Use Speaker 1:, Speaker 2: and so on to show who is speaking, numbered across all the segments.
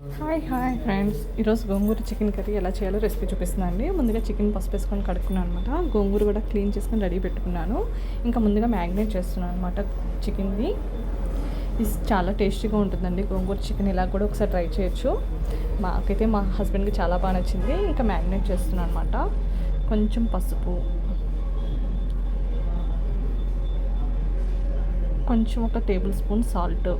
Speaker 1: Hi hi friends. ఈరోజు గోంగూర chicken curry ఎలా చేయాలో రెసిపీ చూపిస్తున్నాను అండి. ముందుగా చికెన్ పసుపు వేసుకొని కడుక్కున్నాను అనమాట గోంగూర కూడా క్లీన్ చేసుకొని రెడీ పెట్టుకున్నాను. ఇంకా ముందుగా మ్యాగ్నేట్ చేస్తున్నాను అనమాట చికెన్ని. ఇది చాలా టేస్టీగా ఉంటుందండి గోంగూర చికెన్. ఇలా కూడా ఒకసారి ట్రై చేయొచ్చు. మాకైతే మా హస్బెండ్కి చాలా బాగా నచ్చింది. ఇంకా మ్యాగ్నేట్ చేస్తున్నాను అనమాట కొంచెం పసుపు. కొంచెం ఒక టేబుల్ స్పూన్ సాల్ట్.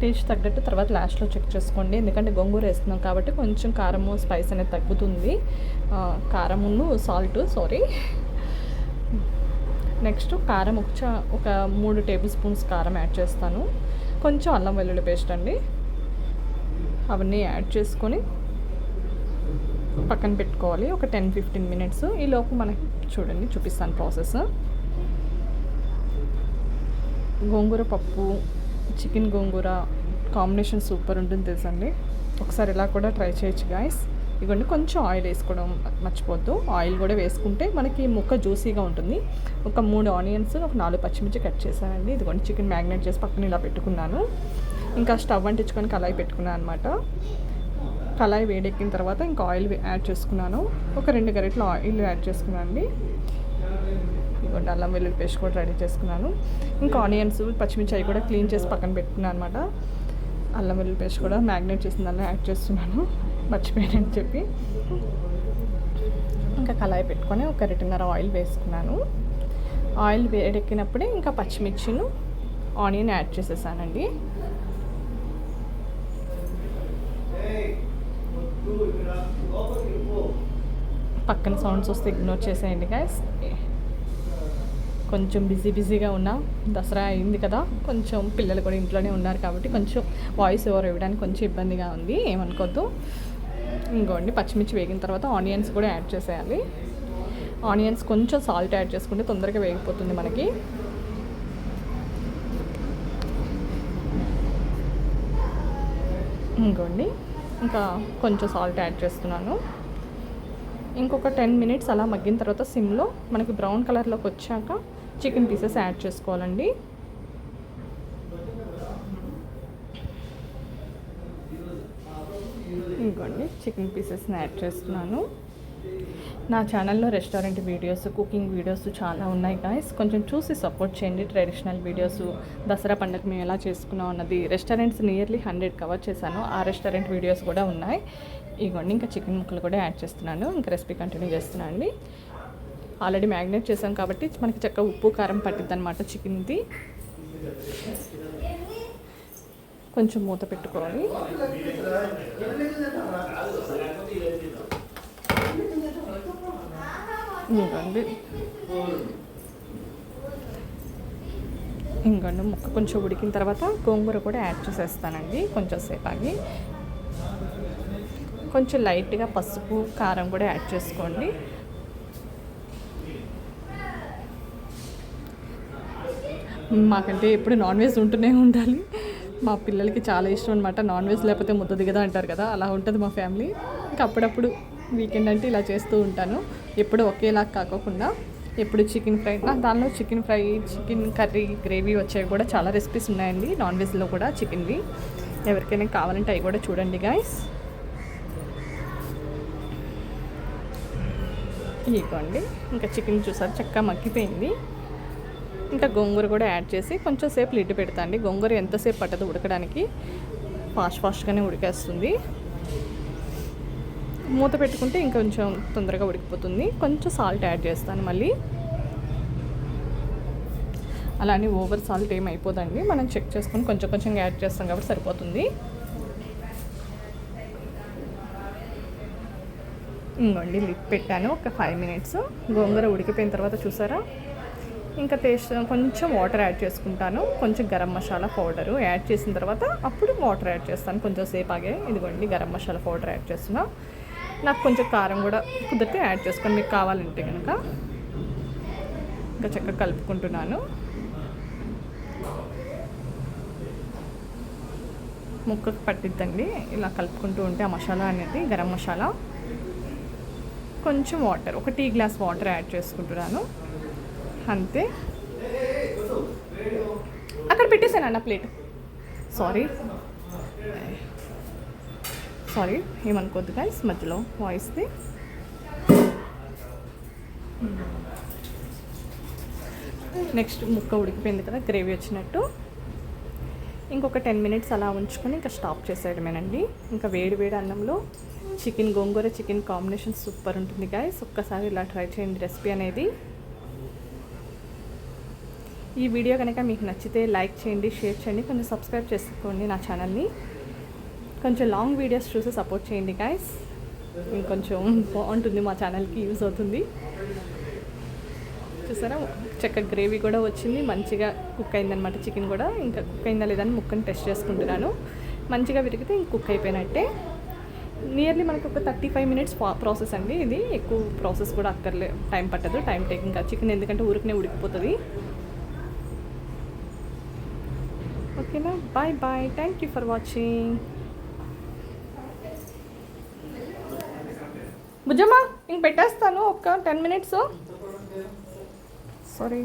Speaker 1: టేస్ట్ తగ్గట్టు తర్వాత లాస్ట్లో చెక్ చేసుకోండి. ఎందుకంటే గోంగూర వేస్తున్నాం కాబట్టి కొంచెం కారము స్పైస్ అనేది తగ్గుతుంది. కారమును సాల్ట్ సారీ నెక్స్ట్ కారం ఒక ఒక మూడు టేబుల్ స్పూన్స్ కారం యాడ్ చేస్తాను. కొంచెం అల్లం వెల్లుల్లి పేస్ట్ అండి. అవన్నీ యాడ్ చేసుకొని పక్కన పెట్టుకోవాలి. ఒక టెన్ ఫిఫ్టీన్ మినిట్స్ ఈలోపు మనకి చూడండి చూపిస్తాను ప్రాసెస్ గోంగూర పప్పు చికెన్ గోంగూర కాంబినేషన్ సూపర్ ఉంటుంది తెలుసండి. ఒకసారి ఇలా కూడా ట్రై చేయొచ్చు గాయస్ ఇదిగోండి కొంచెం ఆయిల్ వేసుకోవడం మర్చిపోద్దు ఆయిల్ కూడా వేసుకుంటే మనకి ముక్క జ్యూసీగా ఉంటుంది. ఒక మూడు ఆనియన్స్ ఒక నాలుగు పచ్చిమిర్చి కట్ చేశానండి. ఇదిగోండి చికెన్ మ్యాగ్నేట్ చేసి పక్కన ఇలా పెట్టుకున్నాను. ఇంకా స్టవ్ అంటించుకొని కళాయి పెట్టుకున్నాను అనమాట కళాయి వేడెక్కిన తర్వాత ఇంకా ఆయిల్ యాడ్ చేసుకున్నాను. ఒక రెండు గరిటెలు ఆయిల్ యాడ్ చేసుకున్నాను అండి ఇదిగోండి అల్లం వెల్లుల్లి పేస్ట్ కూడా రెడీ చేసుకున్నాను. ఇంకా ఆనియన్స్ పచ్చిమిర్చి అవి కూడా క్లీన్ చేసి పక్కన పెట్టుకున్నాను అనమాట అల్లం వెల్లుల్లి పేస్ట్ కూడా మ్యాగ్నేట్ చేసిన దాన్ని యాడ్ చేస్తున్నాను. మర్చిపోయానని చెప్పి. ఇంకా కళాయి పెట్టుకొని ఒక రిటర్నర్ ఆయిల్ వేసుకున్నాను. ఆయిల్ వేడెక్కినప్పుడే ఇంకా పచ్చిమిర్చిను ఆనియన్ యాడ్ చేసేసానండి. పక్కన సౌండ్స్ వస్తే ఇగ్నోర్ చేసేయండి గాయస్ కొంచెం బిజీ బిజీగా ఉన్నా దసరా అయింది కదా కొంచెం పిల్లలు కూడా ఇంట్లోనే ఉన్నారు కాబట్టి కొంచెం వాయిస్ ఓవర్ ఇవ్వడానికి కొంచెం ఇబ్బందిగా ఉంది ఏమనుకోద్దు. ఇంకోండి పచ్చిమిర్చి వేగిన తర్వాత ఆనియన్స్ కూడా యాడ్ చేసేయాలి. ఆనియన్స్ కొంచెం సాల్ట్ యాడ్ చేసుకుంటే తొందరగా వేగిపోతుంది మనకి. ఇంకోండి ఇంకా కొంచెం సాల్ట్ యాడ్ చేస్తున్నాను. ఇంకొక టెన్ మినిట్స్ అలా మగ్గిన తర్వాత సిమ్లో మనకి బ్రౌన్ కలర్లోకి వచ్చాక చికెన్ పీసెస్ యాడ్ చేసుకోవాలండి. ఇంకోండి చికెన్ పీసెస్ని యాడ్ చేస్తున్నాను. నా ఛానల్లో రెస్టారెంట్ వీడియోస్ కుకింగ్ వీడియోస్ చాలా ఉన్నాయి గాయస్ కొంచెం చూసి సపోర్ట్ చేయండి. ట్రెడిషనల్ వీడియోస్ దసరా పండుగ మేము ఎలా చేసుకున్నాం అన్నది రెస్టారెంట్స్ నియర్లీ హండ్రెడ్ కవర్ చేశాను. ఆ రెస్టారెంట్ వీడియోస్ కూడా ఉన్నాయి. ఇగోండి ఇంకా చికెన్ ముక్కలు కూడా యాడ్ చేస్తున్నాను. ఇంకా రెసిపీ కంటిన్యూ చేస్తున్నాను అండి. ఆల్రెడీ మ్యాగ్నేట్ చేసాం కాబట్టి మనకి చక్కగా ఉప్పు కారం పట్టిద్ది అనమాట చికెన్ది. కొంచెం మూత పెట్టుకోవాలి. ఇంకండి ఇంకండి ముక్క కొంచెం ఉడికిన తర్వాత గోంగూర కూడా యాడ్ చేసేస్తానండి కొంచెం సేపు ఆగి కొంచెం లైట్గా పసుపు కారం కూడా యాడ్ చేసుకోండి. మాకంటే ఎప్పుడు నాన్ వెజ్ ఉంటూనే ఉండాలి. మా పిల్లలకి చాలా ఇష్టం అనమాట నాన్ వెజ్ లేకపోతే ముద్ద దిగదా అంటారు కదా అలా ఉంటుంది మా ఫ్యామిలీ. ఇంకా అప్పుడప్పుడు వీకెండ్ అంటే ఇలా చేస్తూ ఉంటాను. ఎప్పుడు ఒకేలా కాకోకుండా ఎప్పుడు చికెన్ ఫ్రై నా దానిలో chicken fry chicken curry gravy వచ్చేవి కూడా చాలా రెసిపీస్ ఉన్నాయండి. నాన్ వెజ్లో కూడా చికెన్వి. ఎవరికైనా కావాలంటే అవి కూడా చూడండి గాయస్ ఇదిగోండి ఇంకా చికెన్ చూసారు చక్కగా మగ్గిపోయింది. ఇంకా గోంగూర కూడా యాడ్ చేసి కొంచెం సేపు లిడ్ పెడతాండి గోంగూర ఎంతసేపు పట్టదు ఉడకడానికి. ఫాస్ట్ ఫాస్ట్గానే ఉడికేస్తుంది. మూత పెట్టుకుంటే ఇంకొంచెం తొందరగా ఉడికిపోతుంది. కొంచెం సాల్ట్ యాడ్ చేస్తాను మళ్ళీ. అలానే ఓవర్ సాల్ట్ ఏం అయిపోదండి. మనం చెక్ చేసుకొని కొంచెం కొంచెం యాడ్ చేస్తాం కాబట్టి సరిపోతుంది. ఇంకోండి లిప్ పెట్టాను. ఒక ఫైవ్ మినిట్స్ గోంగూర ఉడికిపోయిన తర్వాత చూసారా? ఇంకా టేస్ట్ కొంచెం వాటర్ యాడ్ చేసుకుంటాను. కొంచెం గరం మసాలా పౌడరు యాడ్ చేసిన తర్వాత అప్పుడు వాటర్ యాడ్ చేస్తాను. కొంచెం సేపు ఆగే ఇదిగోండి గరం మసాలా పౌడర్ యాడ్ చేస్తున్నా. నాకు కొంచెం కారం కూడా కుదిరితే యాడ్ చేసుకొని మీకు కావాలంటే కనుక ఇంకా చక్కగా కలుపుకుంటున్నాను. ముక్కకు పట్టిద్దండి. ఇలా కలుపుకుంటూ ఉంటే ఆ మసాలా అనేది గరం మసాలా కొంచెం వాటర్ ఒక టీ గ్లాస్ వాటర్ యాడ్ చేసుకుంటున్నాను. అంతే. అక్కడ పెట్టేశాను అన్న ప్లేట్. సారీ సారీ ఏమనుకోద్దు గైస్ మధ్యలో వాయిస్ది నెక్స్ట్ ముక్క ఉడికిపోయింది కదా గ్రేవీ వచ్చినట్టు. ఇంకొక టెన్ మినిట్స్ అలా ఉంచుకొని ఇంకా స్టాప్ చేసేయడమేనండి. ఇంకా వేడి వేడి అన్నంలో chicken gongura chicken combination super ఉంటుంది గాయస్ ఒక్కసారి ఇలా ట్రై చేయండి రెసిపీ అనేది. ఈ వీడియో కనుక మీకు నచ్చితే లైక్ చేయండి షేర్ చేయండి కొంచెం సబ్స్క్రైబ్ చేసుకోండి నా ఛానల్ని. కొంచెం లాంగ్ వీడియోస్ చూసి సపోర్ట్ చేయండి గాయస్ ఇంకొంచెం బాగుంటుంది మా ఛానల్కి యూజ్ అవుతుంది. చూసారా? చక్క గ్రేవీ కూడా వచ్చింది. మంచిగా కుక్ అయిందనమాట చికెన్ కూడా. ఇంకా కుక్ అయిందా లేదని ముక్కని టెస్ట్ చేసుకుంటున్నాను. మంచిగా విరిగితే ఇంక కుక్ అయిపోయినట్టే. నియర్లీ మనకు ఒక థర్టీ ఫైవ్ మినిట్స్ ప్రాసెస్ అండి ఇది. ఎక్కువ ప్రాసెస్ కూడా అక్కర్లే టైం పట్టదు టైం టేకింగ్ చికెన్ ఎందుకంటే ఊరికనే ఉడికిపోతుంది. ఓకేనా bye bye thank you for watching బుజ్జమ్మా ఇంక పెట్టేస్తాను. ఒక టెన్ మినిట్స్ సారీ